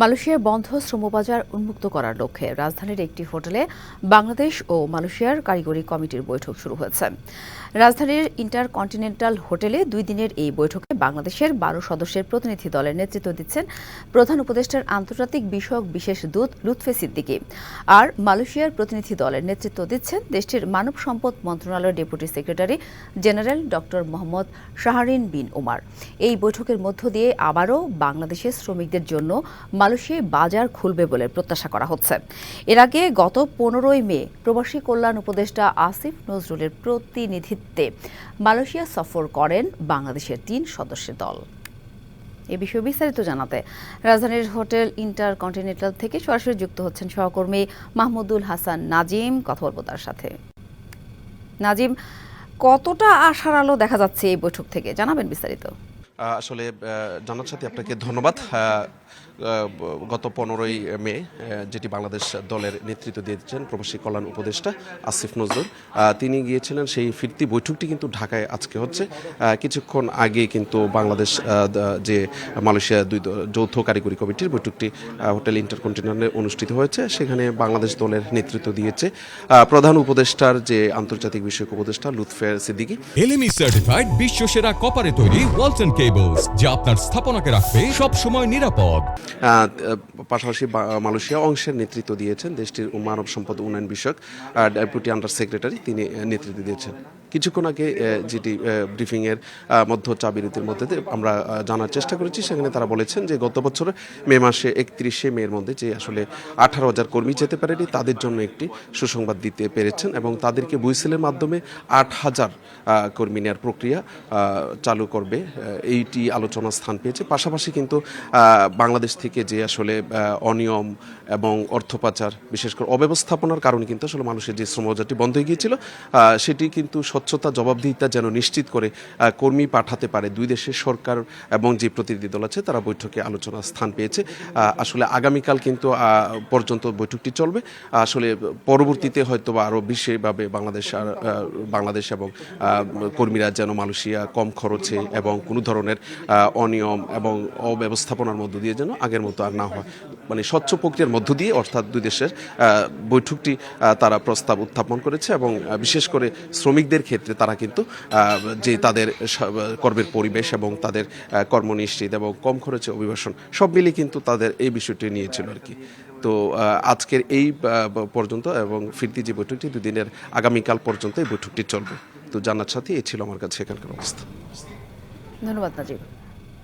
মালয়েশিয়ার বন্ধ শ্রমবাজার উন্মুক্ত করার লক্ষ্যে রাজধানীর একটি হোটেলে বাংলাদেশ ও মালয়েশিয়ার কারিগরি কমিটির বৈঠক শুরু হয়েছে। রাজধানীর ইন্টারকন্টিনেন্টাল হোটেলে দুই দিনের এই বৈঠকে বাংলাদেশের বারো সদস্যের প্রতিনিধি দলের নেতৃত্ব দিচ্ছেন প্রধান উপদেষ্টার আন্তর্জাতিক বিষয়ক বিশেষ দূত লুৎফে সিদ্দিকী। আর মালয়েশিয়ার প্রতিনিধি দলের নেতৃত্ব দিচ্ছেন দেশটির মানব সম্পদ মন্ত্রণালয়ের deputy secretary general doctor Mohammad Shahrin bin Omar এই বৈঠকের মধ্য দিয়ে আবারও বাংলাদেশের শ্রমিকদের জন্য মালয়েশিয়ায় বাজার খুলবে বলে প্রত্যাশা করা হচ্ছে। এর আগে গত পনেরোই মে প্রবাসী কল্যাণ উপদেষ্টা আসিফ নজরুলের প্রতিনিধিত্বে মালয়েশিয়া সফর করেন বাংলাদেশের তিন সদস্যের দল। এ বিষয়ে বিস্তারিত জানাতে রাজধানীর হোটেল ইন্টার কন্টিনেন্টাল থেকে সরাসরি যুক্ত হচ্ছেন সহকর্মী মাহমুদুল হাসান নাজিম, কথা বলব তার সাথে। নাজিম, কতটা আশার আলো দেখা যাচ্ছে এই বৈঠক থেকে? জানাবেন বিস্তারিত। আসলে জানার সাথে, আপনাকে ধন্যবাদ। গত পনেরোই মে যেটি বাংলাদেশ দলের নেতৃত্ব দিয়েছেন প্রবাসী কল্যাণ উপদেষ্টা আসিফ নজরুল তিনি গিয়েছিলেন সেই ফিরতি বৈঠকটি কিন্তু ঢাকায় আজকে হচ্ছে। কিছুক্ষণ আগে কিন্তু বাংলাদেশ যে মালয়েশিয়া দুই যৌথ কারিগরি কমিটির বৈঠকটি হোটেল ইন্টারকন্টিনেন্টালে অনুষ্ঠিত হয়েছে, সেখানে বাংলাদেশ দলের নেতৃত্ব দিয়েছে প্রধান উপদেষ্টার যে আন্তর্জাতিক বিষয়ক উপদেষ্টা লুৎফে সিদ্দিকী। সার্টিফাইড বিশ্ব সেরা কপারে তৈরি ওয়ালটন কেবলস যা আপনার স্থাপনাকে রাখবে সব সময় নিরাপদ পাশাপাশি মালয়েশিয়া অংশের নেতৃত্ব দিয়েছেন দেশটির মানব সম্পদ উন্নয়ন বিষয়ক ডেপুটি আন্ডার সেক্রেটারি, তিনি নেতৃত্ব দিয়েছেন। কিছুক্ষণ আগে যেটি ব্রিফিংয়ের মধ্য চা বিরতির মধ্যে আমরা জানার চেষ্টা করেছি। সেখানে তারা বলেছেন যে, গত বছর মে মাসে একত্রিশে মের মধ্যে যে আসলে আঠারো হাজার কর্মী যেতে পারেনি, তাদের জন্য একটি সুসংবাদ দিতে পেরেছেন এবং তাদেরকে বুইসেলের মাধ্যমে আট হাজার কর্মী নেওয়ার প্রক্রিয়া চালু করবে। এইটি আলোচনা স্থান পেয়েছে। পাশাপাশি কিন্তু বাংলাদেশ থেকে যে আসলে অনিয়ম এবং অর্থ পাচার, বিশেষ করে অব্যবস্থাপনার কারণে কিন্তু আসলে মানুষের যে শ্রমবাজারটি বন্ধ হয়ে গিয়েছিল সেটি কিন্তু স্বচ্ছতা জবাবদিহিতা যেন নিশ্চিত করে কর্মী পাঠাতে পারে। দুই দেশের সরকার এবং যে প্রতিনিধি দল আছে, তারা বৈঠকে আলোচনা স্থান পেয়েছে। আসলে আগামীকাল কিন্তু পর্যন্ত বৈঠকটি চলবে। আসলে পরবর্তীতে হয়তো বা আরও বিশেষভাবে বাংলাদেশ আর বাংলাদেশ এবং কর্মীরা যেন মালয়েশিয়া কম খরচে এবং কোনো ধরনের অনিয়ম এবং অব্যবস্থাপনার মধ্য দিয়ে যেন আগের মতো আর না হয়। মানে স্বচ্ছ প্রক্রিয়ার মধ্য দিয়ে অর্থাৎ দুই দেশের বৈঠকটি তারা প্রস্তাব উত্থাপন করেছে এবং বিশেষ করে শ্রমিকদের ক্ষেত্রে তারা কিন্তু যে তাদের কর্মের পরিবেশ এবং তাদের কর্মনিশ্চিত এবং কম খরচে অভিবাসন, সব মিলিয়ে কিন্তু তাদের এই বিষয়টি নিয়েছিল আর কি। তো আজকের এই পর্যন্ত এবং ফিরতি যে বৈঠকটি দুদিনের আগামীকাল পর্যন্ত এই বৈঠকটি চলবে। তো জানার সাথে, এই ছিল আমার কাছে এখানকার অবস্থা। ধন্যবাদ নাজিম